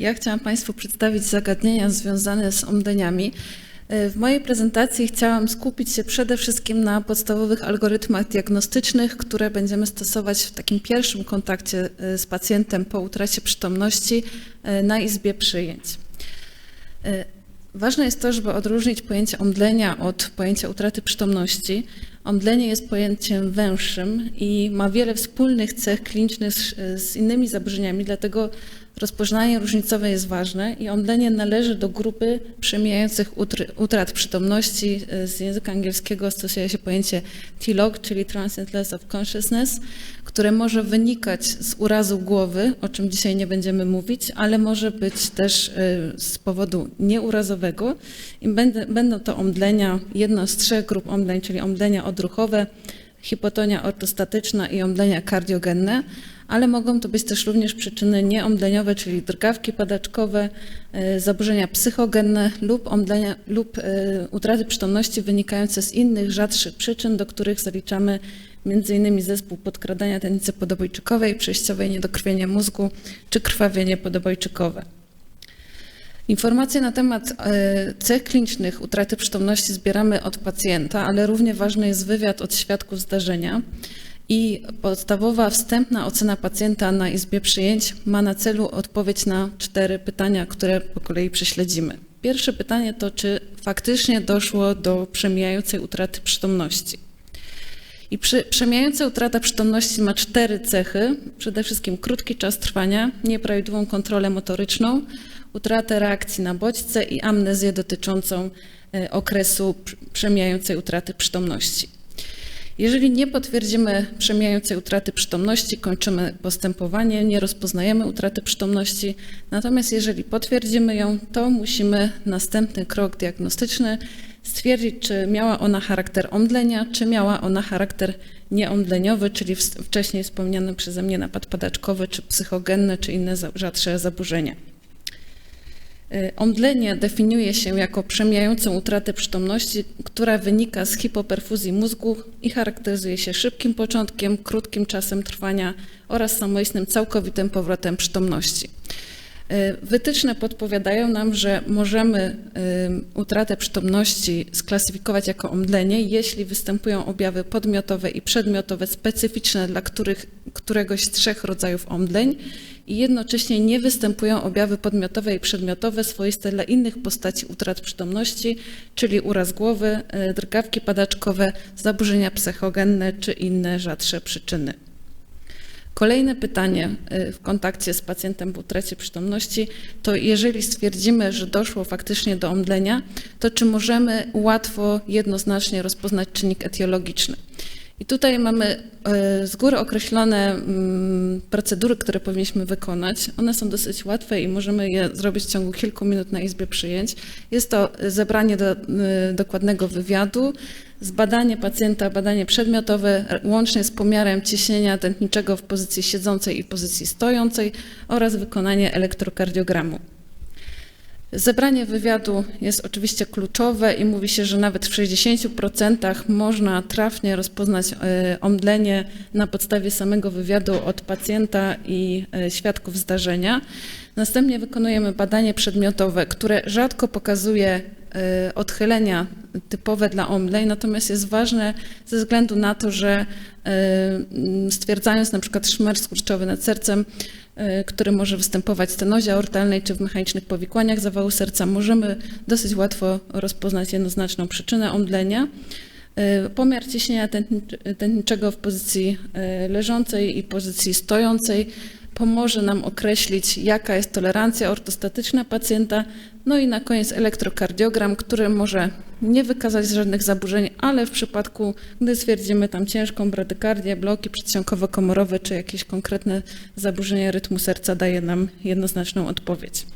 Ja chciałam Państwu przedstawić zagadnienia związane z omdleniami. W mojej prezentacji chciałam skupić się przede wszystkim na podstawowych algorytmach diagnostycznych, które będziemy stosować w takim pierwszym kontakcie e, z pacjentem po utracie przytomności e, na izbie przyjęć. E, ważne jest to, żeby odróżnić pojęcie omdlenia od pojęcia utraty przytomności. Omdlenie jest pojęciem węższym i ma wiele wspólnych cech klinicznych z, z innymi zaburzeniami, dlatego Rozpoznanie różnicowe jest ważne i omdlenie należy do grupy przemijających utrat przytomności. Z języka angielskiego stosuje się pojęcie TLOG, czyli Transient Loss of Consciousness, które może wynikać z urazu głowy, o czym dzisiaj nie będziemy mówić, ale może być też y, z powodu nieurazowego i będą to omdlenia, jedno z trzech grup omdleń, czyli omdlenia odruchowe, hipotonia ortostatyczna i omdlenia kardiogenne, ale mogą to być też również przyczyny nieomdleniowe, czyli drgawki padaczkowe, e, zaburzenia psychogenne lub, omdlenia, lub e, utraty przytomności wynikające z innych, rzadszych przyczyn, do których zaliczamy m.in. zespół podkradania tętnicy podobojczykowej, przejściowe niedokrwienie mózgu czy krwawienie podobojczykowe. Informacje na temat e, cech klinicznych utraty przytomności zbieramy od pacjenta, ale równie ważny jest wywiad od świadków zdarzenia. I podstawowa wstępna ocena pacjenta na izbie przyjęć ma na celu odpowiedź na cztery pytania, które po kolei prześledzimy. Pierwsze pytanie to, czy faktycznie doszło do przemijającej utraty przytomności. I przemijająca utrata przytomności ma cztery cechy. Przede wszystkim krótki czas trwania, nieprawidłową kontrolę motoryczną, utratę reakcji na bodźce i amnezję dotyczącą e, okresu przemijającej utraty przytomności. Jeżeli nie potwierdzimy przemijającej utraty przytomności, kończymy postępowanie, nie rozpoznajemy utraty przytomności. Natomiast jeżeli potwierdzimy ją, to musimy następny krok diagnostyczny stwierdzić, czy miała ona charakter omdlenia, czy miała ona charakter nieomdleniowy, czyli wcześniej wspomniany przeze mnie napad padaczkowy, czy psychogenny, czy inne rzadsze zaburzenia. Y, omdlenie definiuje się jako przemijającą utratę przytomności, która wynika z hipoperfuzji mózgu i charakteryzuje się szybkim początkiem, krótkim czasem trwania oraz samoistnym całkowitym powrotem przytomności. Y, wytyczne podpowiadają nam, że możemy y, utratę przytomności sklasyfikować jako omdlenie, jeśli występują objawy podmiotowe i przedmiotowe specyficzne dla których, któregoś z trzech rodzajów omdleń i jednocześnie nie występują objawy podmiotowe i przedmiotowe swoiste dla innych postaci utrat przytomności, czyli uraz głowy, y, drgawki padaczkowe, zaburzenia psychogenne czy inne rzadsze przyczyny. Kolejne pytanie y, w kontakcie z pacjentem po utracie przytomności to jeżeli stwierdzimy, że doszło faktycznie do omdlenia, to czy możemy łatwo, jednoznacznie rozpoznać czynnik etiologiczny? I tutaj mamy e, z góry określone mm, procedury, które powinniśmy wykonać. One są dosyć łatwe i możemy je zrobić w ciągu kilku minut na izbie przyjęć. Jest to zebranie do, e, dokładnego wywiadu, zbadanie pacjenta, badanie przedmiotowe, łącznie z pomiarem ciśnienia tętniczego w pozycji siedzącej i pozycji stojącej oraz wykonanie elektrokardiogramu. Zebranie wywiadu jest oczywiście kluczowe i mówi się, że nawet w 60% można trafnie rozpoznać e, omdlenie na podstawie samego wywiadu od pacjenta i e, świadków zdarzenia. Następnie wykonujemy badanie przedmiotowe, które rzadko pokazuje odchylenia typowe dla omdleń, natomiast jest ważne ze względu na to, że stwierdzając na przykład szmer skurczowy nad sercem, E, który może występować w stenozie aortalnej czy w mechanicznych powikłaniach zawału serca, możemy dosyć łatwo rozpoznać jednoznaczną przyczynę omdlenia. Pomiar ciśnienia tętniczego w pozycji leżącej i pozycji stojącej pomoże nam określić, jaka jest tolerancja ortostatyczna pacjenta, no i na koniec elektrokardiogram, który może nie wykazać żadnych zaburzeń, ale w przypadku, gdy stwierdzimy tam ciężką bradykardię, bloki przedsionkowo-komorowe czy jakieś konkretne zaburzenia rytmu serca, daje nam jednoznaczną odpowiedź.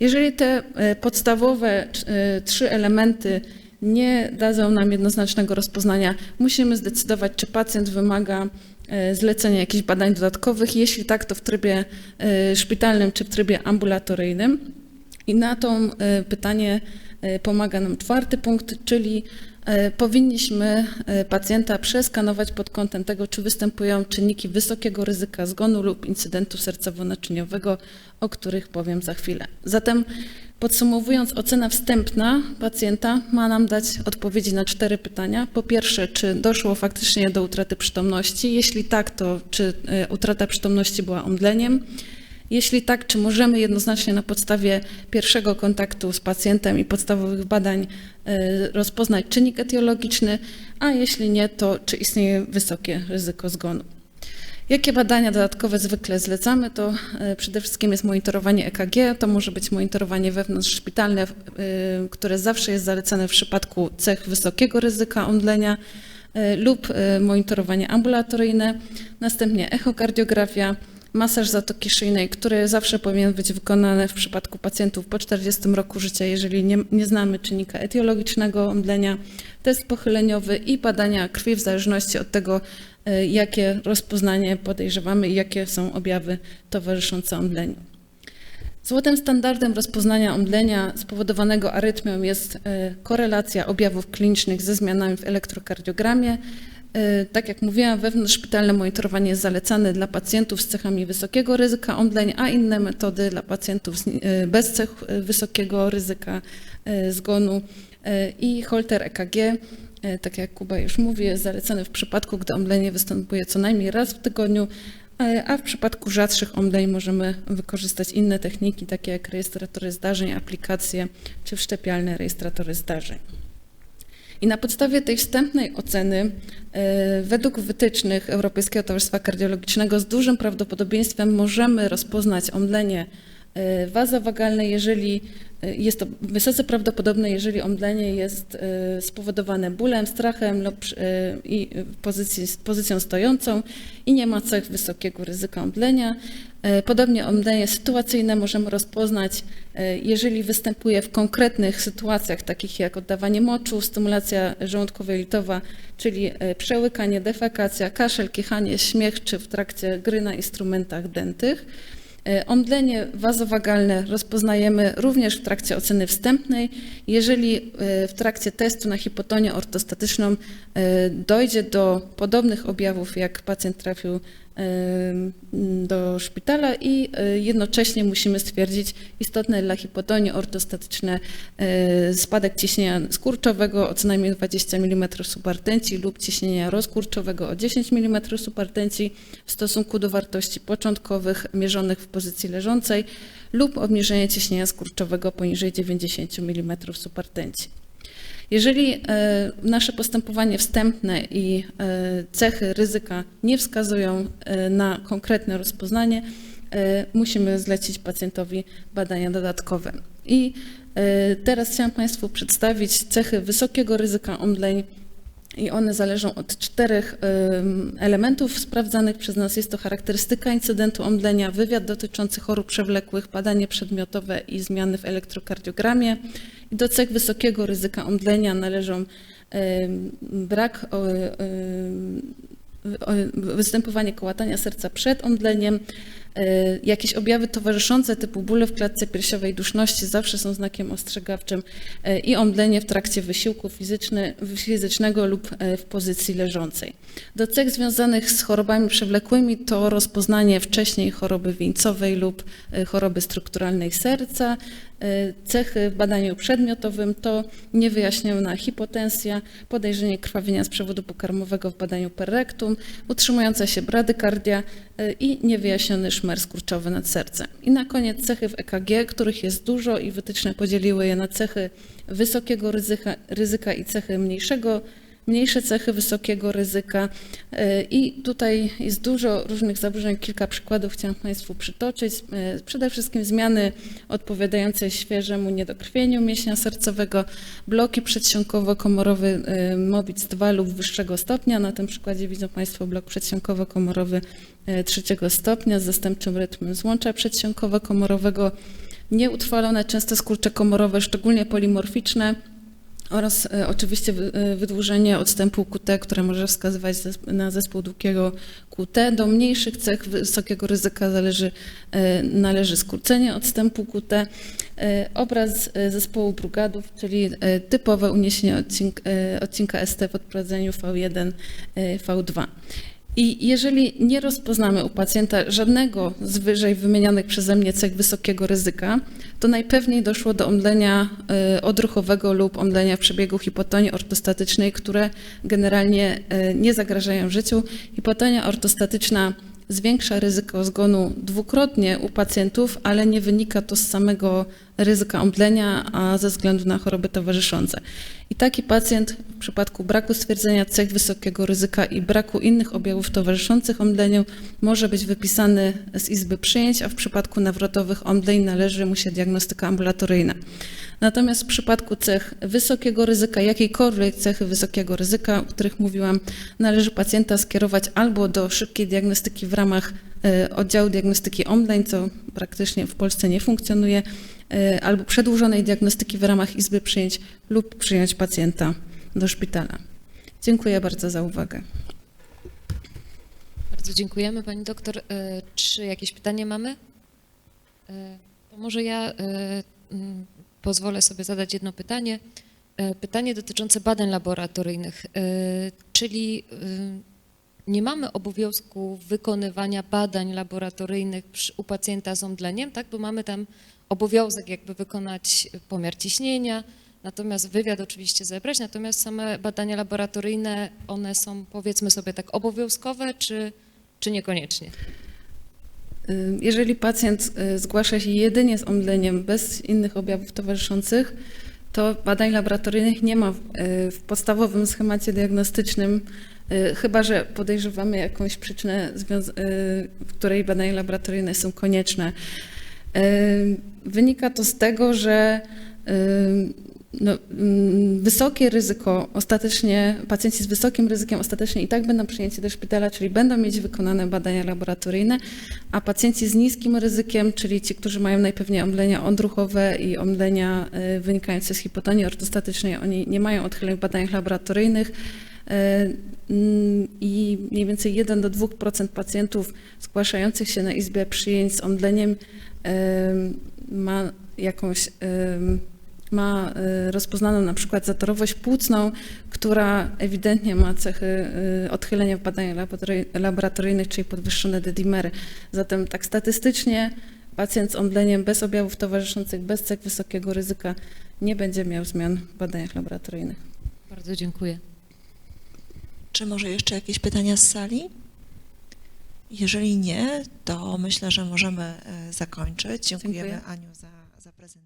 Jeżeli te e, podstawowe e, trzy elementy nie dadzą nam jednoznacznego rozpoznania, musimy zdecydować, czy pacjent wymaga e, zlecenia jakichś badań dodatkowych. Jeśli tak, to w trybie szpitalnym czy w trybie ambulatoryjnym. I na to e, pytanie e, pomaga nam czwarty punkt, czyli e, powinniśmy pacjenta przeskanować pod kątem tego, czy występują czynniki wysokiego ryzyka zgonu lub incydentu sercowo-naczyniowego, o których powiem za chwilę. Zatem podsumowując, ocena wstępna pacjenta ma nam dać odpowiedzi na cztery pytania. Po pierwsze, czy doszło faktycznie do utraty przytomności? Jeśli tak, to czy utrata przytomności była omdleniem? Jeśli tak, czy możemy jednoznacznie na podstawie pierwszego kontaktu z pacjentem i podstawowych badań e, rozpoznać czynnik etiologiczny, a jeśli nie, to czy istnieje wysokie ryzyko zgonu? Jakie badania dodatkowe zwykle zlecamy? To e, przede wszystkim jest monitorowanie EKG, to może być monitorowanie wewnątrzszpitalne, e, które zawsze jest zalecane w przypadku cech wysokiego ryzyka omdlenia lub monitorowanie ambulatoryjne, następnie echokardiografia, masaż zatoki szyjnej, który zawsze powinien być wykonany w przypadku pacjentów po 40 roku życia, jeżeli nie, nie znamy czynnika etiologicznego omdlenia, test pochyleniowy i badania krwi w zależności od tego, e, jakie rozpoznanie podejrzewamy i jakie są objawy towarzyszące omdleniu. Złotym standardem rozpoznania omdlenia spowodowanego arytmią jest e, korelacja objawów klinicznych ze zmianami w elektrokardiogramie. E, Tak jak mówiłam, wewnątrzszpitalne monitorowanie jest zalecane dla pacjentów z cechami wysokiego ryzyka omdleń, a inne metody dla pacjentów e, bez cech e, wysokiego ryzyka zgonu i holter EKG. Tak jak Kuba już mówi, jest zalecany w przypadku, gdy omdlenie występuje co najmniej raz w tygodniu, a w przypadku rzadszych omdleń możemy wykorzystać inne techniki, takie jak rejestratory zdarzeń, aplikacje czy wszczepialne rejestratory zdarzeń. I na podstawie tej wstępnej oceny, e, według wytycznych Europejskiego Towarzystwa Kardiologicznego, z dużym prawdopodobieństwem możemy rozpoznać omdlenie e, wazowagalne, jeżeli e, jest to wysoce prawdopodobne, jeżeli omdlenie jest e, spowodowane bólem, strachem lub i pozycji, pozycją stojącą i nie ma cech wysokiego ryzyka omdlenia. Podobnie omdlenie sytuacyjne możemy rozpoznać, jeżeli występuje w konkretnych sytuacjach, takich jak oddawanie moczu, stymulacja żołądkowo-jelitowa, czyli przełykanie, defekacja, kaszel, kichanie, śmiech, czy w trakcie gry na instrumentach dętych. E, Omdlenie wazowagalne rozpoznajemy również w trakcie oceny wstępnej. Jeżeli e, w trakcie testu na hipotonię ortostatyczną e, dojdzie do podobnych objawów, jak pacjent trafił do szpitala i e, jednocześnie musimy stwierdzić istotne dla hipotonii ortostatyczne e, spadek ciśnienia skurczowego o co najmniej 20 mm subartencji lub ciśnienia rozkurczowego o 10 mm subartencji w stosunku do wartości początkowych mierzonych w pozycji leżącej lub obniżenie ciśnienia skurczowego poniżej 90 mm subartencji. Jeżeli e, nasze postępowanie wstępne i e, cechy ryzyka nie wskazują e, na konkretne rozpoznanie, musimy zlecić pacjentowi badania dodatkowe. I teraz chciałam Państwu przedstawić cechy wysokiego ryzyka omdleń i one zależą od czterech em, elementów sprawdzanych przez nas. Jest to charakterystyka incydentu omdlenia, wywiad dotyczący chorób przewlekłych, badanie przedmiotowe i zmiany w elektrokardiogramie. I do cech wysokiego ryzyka omdlenia należą brak występowanie kołatania serca przed omdleniem, jakieś objawy towarzyszące typu bóle w klatce piersiowej, duszności zawsze są znakiem ostrzegawczym e, i omdlenie w trakcie wysiłku fizyczny, fizycznego lub e, w pozycji leżącej. Do cech związanych z chorobami przewlekłymi to rozpoznanie wcześniej choroby wieńcowej lub e, choroby strukturalnej serca. E, Cechy w badaniu przedmiotowym to niewyjaśniona hipotensja, podejrzenie krwawienia z przewodu pokarmowego w badaniu perrektum, utrzymująca się bradykardia e, i niewyjaśniony szmer skurczowy nad sercem. I na koniec cechy w EKG, których jest dużo i wytyczne podzieliły je na cechy wysokiego ryzyka, ryzyka i cechy mniejszego mniejsze cechy wysokiego ryzyka E, i tutaj jest dużo różnych zaburzeń. Kilka przykładów chciałam Państwu przytoczyć. E, Przede wszystkim zmiany odpowiadające świeżemu niedokrwieniu mięśnia sercowego, bloki przedsionkowo-komorowy e, MOBIC 2 lub wyższego stopnia. Na tym przykładzie widzą Państwo blok przedsionkowo-komorowy trzeciego stopnia z zastępczym rytmem złącza przedsionkowo-komorowego, nieutrwalone, częste skurcze komorowe, szczególnie polimorficzne, oraz e, oczywiście e, wydłużenie odstępu QT, które może wskazywać na zespół długiego QT. Do mniejszych cech wysokiego ryzyka zależy, e, należy skrócenie odstępu QT. Obraz zespołu Brugadów, czyli typowe uniesienie odcinka, odcinka ST w odprowadzeniu V1, e, V2. I jeżeli nie rozpoznamy u pacjenta żadnego z wyżej wymienionych przeze mnie cech wysokiego ryzyka, to najpewniej doszło do omdlenia e, odruchowego lub omdlenia w przebiegu hipotonii ortostatycznej, które generalnie e, nie zagrażają życiu. Hipotonia ortostatyczna zwiększa ryzyko zgonu dwukrotnie u pacjentów, ale nie wynika to z samego ryzyka omdlenia, a ze względu na choroby towarzyszące. I taki pacjent w przypadku braku stwierdzenia cech wysokiego ryzyka i braku innych objawów towarzyszących omdleniu może być wypisany z izby przyjęć, a w przypadku nawrotowych omdleń należy mu się diagnostyka ambulatoryjna. Natomiast w przypadku cech wysokiego ryzyka, jakiejkolwiek cechy wysokiego ryzyka, o których mówiłam, należy pacjenta skierować albo do szybkiej diagnostyki w ramach e, oddziału diagnostyki omdleń, co praktycznie w Polsce nie funkcjonuje, albo przedłużonej diagnostyki w ramach izby przyjęć lub przyjąć pacjenta do szpitala. Dziękuję bardzo za uwagę. Bardzo dziękujemy Pani doktor. E, Czy jakieś pytanie mamy? E, To może ja mm, pozwolę sobie zadać jedno pytanie. Pytanie dotyczące badań laboratoryjnych, czyli nie mamy obowiązku wykonywania badań laboratoryjnych u pacjenta z omdleniem, tak? Bo mamy tam obowiązek jakby wykonać pomiar ciśnienia, natomiast wywiad oczywiście zebrać, natomiast same badania laboratoryjne, one są powiedzmy sobie tak obowiązkowe, czy, czy niekoniecznie? Jeżeli pacjent y, zgłasza się jedynie z omdleniem bez innych objawów towarzyszących, to badań laboratoryjnych nie ma w, y, podstawowym schemacie diagnostycznym, y, chyba że podejrzewamy jakąś przyczynę, w której badania laboratoryjne są konieczne. Y, Wynika to z tego, że y, no, mm, wysokie ryzyko ostatecznie, pacjenci z wysokim ryzykiem ostatecznie i tak będą przyjęci do szpitala, czyli będą mieć wykonane badania laboratoryjne, a pacjenci z niskim ryzykiem, czyli ci, którzy mają najpewniej omdlenia odruchowe i omdlenia y, wynikające z hipotonii ortostatycznej, oni nie mają odchyleń w badaniach laboratoryjnych. Mm, I mniej więcej 1 do 2% pacjentów zgłaszających się na izbę przyjęć z omdleniem ma jakąś ma y, rozpoznaną na przykład zatorowość płucną, która ewidentnie ma cechy y, odchylenia w badaniach laboratory- laboratoryjnych, czyli podwyższone D-dimery. Zatem tak statystycznie pacjent z omdleniem bez objawów towarzyszących, bez cech wysokiego ryzyka nie będzie miał zmian w badaniach laboratoryjnych. Bardzo dziękuję. Czy może jeszcze jakieś pytania z sali? Jeżeli nie, to myślę, że możemy e, zakończyć. Dziękujemy Dziękuję. Aniu za, za prezentację.